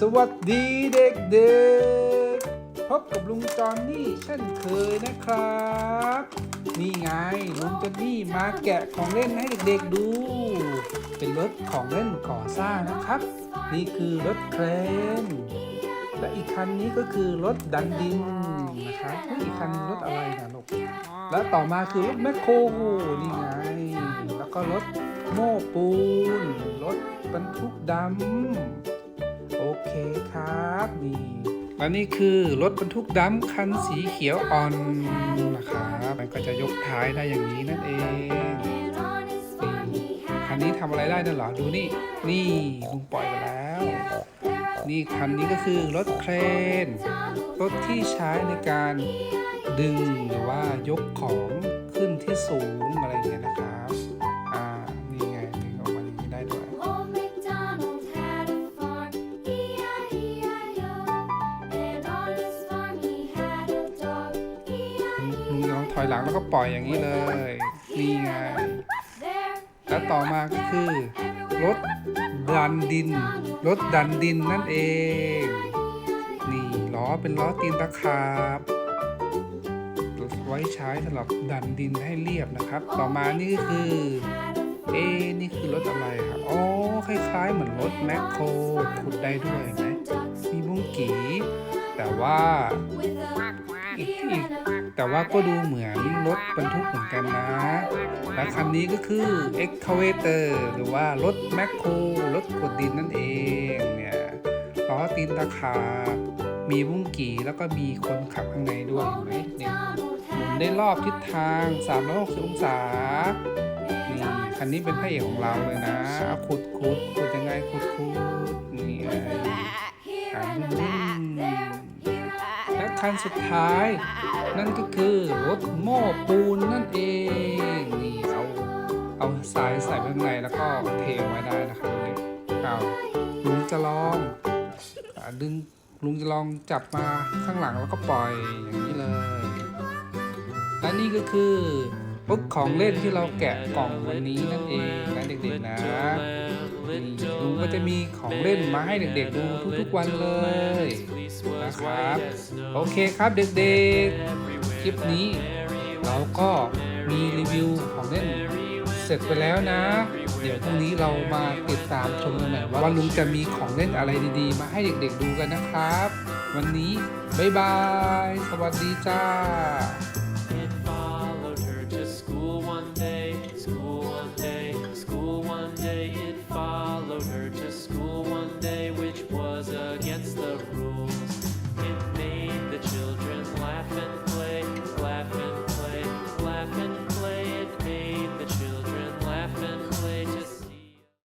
สวัสดีเด็กๆ พบกับลุงจอนนี่เช่นเคยนะครับ นี่ไงลุงจอนนี่มาแกะของเล่นให้เด็กๆดู เป็นรถของเล่นก่อสร้างนะครับ นี่คือรถเครน และอีกคันนี้ก็คือรถดันดินนะครับอีกคันรถอะไรนะลูก และต่อมาคือรถแมคโครนี่ไง แล้วก็รถโม้ปูน รถบรรทุกดำ เคครับนี่และนี่คือรถบรรทุกดำคันสีเขียวอ่อนนะครับมันก็จะยกท้ายได้อย่างนี้นั่นเองคันนี้ทำอะไรได้นั่นเหรอดูนี่ นี่ลุงปล่อยไปแล้ว นี่คันนี้ก็คือรถเครนรถที่ใช้ในการดึงหรือว่ายกของขึ้นที่สูงอะไรเงี้ยนะครับ ถอยหลังแล้วก็ปล่อยอย่างนี้เลย นี่ไง แล้วต่อมาก็คือรถดันดิน รถดันดินนั่นเอง นี่ล้อเป็นล้อตีนตะขาบไว้ใช้สำหรับดันดินให้เรียบนะครับ ต่อมานี่ก็คือ เอ๊นี่คือรถอะไรครับอ๋อคล้ายๆ เหมือนรถแมคโครขุดได้ด้วยนไหมมีบุ้งกีแต่ว่าอีกอีก แต่ว่าก็ดูเหมือนรถบรรทุกเหมือนกันนะ และคันนี้ก็คือ excavator หรือว่ารถแมคโครรถขุดดินนั่นเองเนี่ยล้อตีนตะขาบมีบุ้งกี่แล้วก็มีคนขับข้างในด้วยเห็นไหมเนี่ยหมุนได้รอบทิศทาง360องศานี่คันนี้เป็นพระเอกของเราเลยนะขุดขุดขุดยังไงขุดขุดนี่ คันสุดท้าย นั่นก็คือรถโม้ปูนนั่นเองนี่เอาเอาสายใส่ข้างในแล้วก็เทไว้ได้นะครับตรงนี้เอาลุงจะลองดึงลุงจะลองจับมาข้างหลังแล้วก็ปล่อยอย่างนี้เลยและนี่ก็คือ พวกของเล่นที่เราแกะกล่องวันนี้นั่นเองนะเด็กๆนะนี่ลุงก็จะมีของเล่นมาให้เด็กๆดูทุกๆวันเลยนะครับ โอเคครับเด็กๆ คลิปนี้เราก็มีรีวิวของเล่นเสร็จไปแล้วนะ เดี๋ยวพรุ่งนี้เรามาติดตามชมกันหน่อยว่าลุงจะมีของเล่นอะไรดีๆ มาให้เด็กๆดูกันนะครับ วันนี้บ๊ายบาย สวัสดีจ้า against the rules.